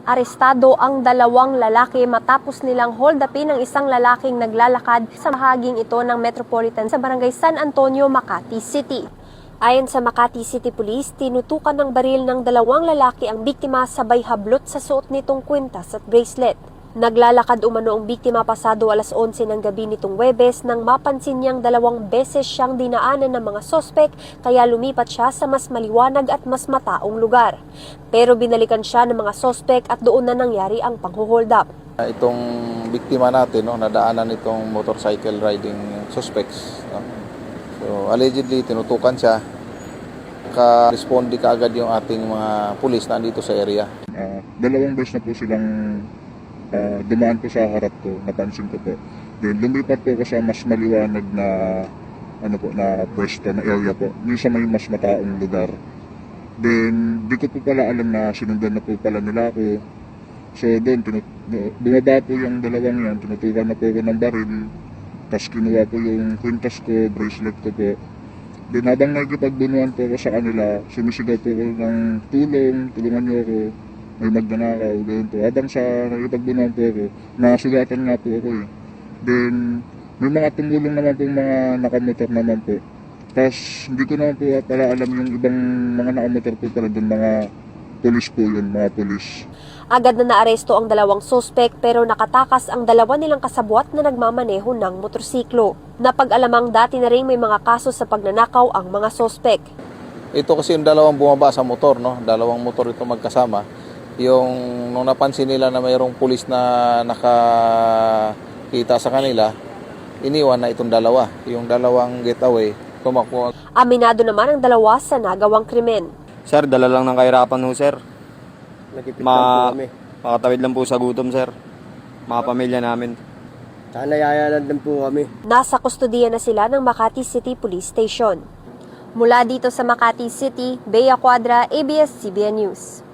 Arestado ang dalawang lalaki matapos nilang hold upin ang isang lalaking naglalakad sa bahaging ito ng Metropolitan sa Barangay San Antonio, Makati City. Ayon sa Makati City Police, tinutukan ng baril ng dalawang lalaki ang biktima sabay hablot sa suot nitong kwintas at bracelet. Naglalakad umano ang biktima pasado alas 11 ng gabi nitong Webes nang mapansin niyang dalawang beses siyang dinaanan ng mga sospek kaya lumipat siya sa mas maliwanag at mas mataong lugar. Pero binalikan siya ng mga sospek at doon na nangyari ang panghuhold up. Itong biktima natin, no, nadaanan itong motorcycle riding suspects. No? So, allegedly, tinutukan siya. Ka-responde ka agad yung ating mga pulis na andito sa area. Ah, dalawang beses na po silang ah, dumaan po sa harap ko, napansin ko po. Then lumipat po ako sa mas maliwanag na ano po na pwesto na area po. Minsan may mas mataong lugar. Then di ko po pala alam na sinundan na po pala nila ako. So doon bumaba po yung dalawang yan, tinutukan na po ako ng baril. Tapos kinuha po yung kwintas ko, bracelet ko po. Then habang nagkipagbunuan po ako sa kanila, sumisigaw po ako ng tulong, tulungan niyo ako, may magnanakaw, po. Habang sa nagkipagbunuan po ako, nasugatan nga po ako eh. Then, may mga tumulong naman po mga nakamotor naman po. Tapos, hindi ko naman po pala alam yung ibang mga nakamotor po pala doon, mga pulis po yun, mga pulis. Agad na naaresto ang dalawang sospek pero nakatakas ang dalawa nilang kasabwat na nagmamaneho ng motorsiklo. Napag-alamang dati na rin may mga kaso sa pagnanakaw ang mga sospek. Ito kasi yung dalawang bumaba sa motor, no? Dalawang motor ito magkasama. Yung nung napansin nila na mayroong pulis na nakakita sa kanila, iniwan na itong dalawa. Yung dalawang getaway, tumakbo Aminado naman ang dalawa sa nagawang krimen. Sir, dala lang ng kahirapan ho, sir. Nagipit Ma- lang po kami. Makatawid lang po sa gutom, sir. Mga pamilya namin. Sana yayanan din po kami. Nasa kustudiya na sila ng Makati City Police Station. Mula dito sa Makati City, Bea Quadra, ABS-CBN News.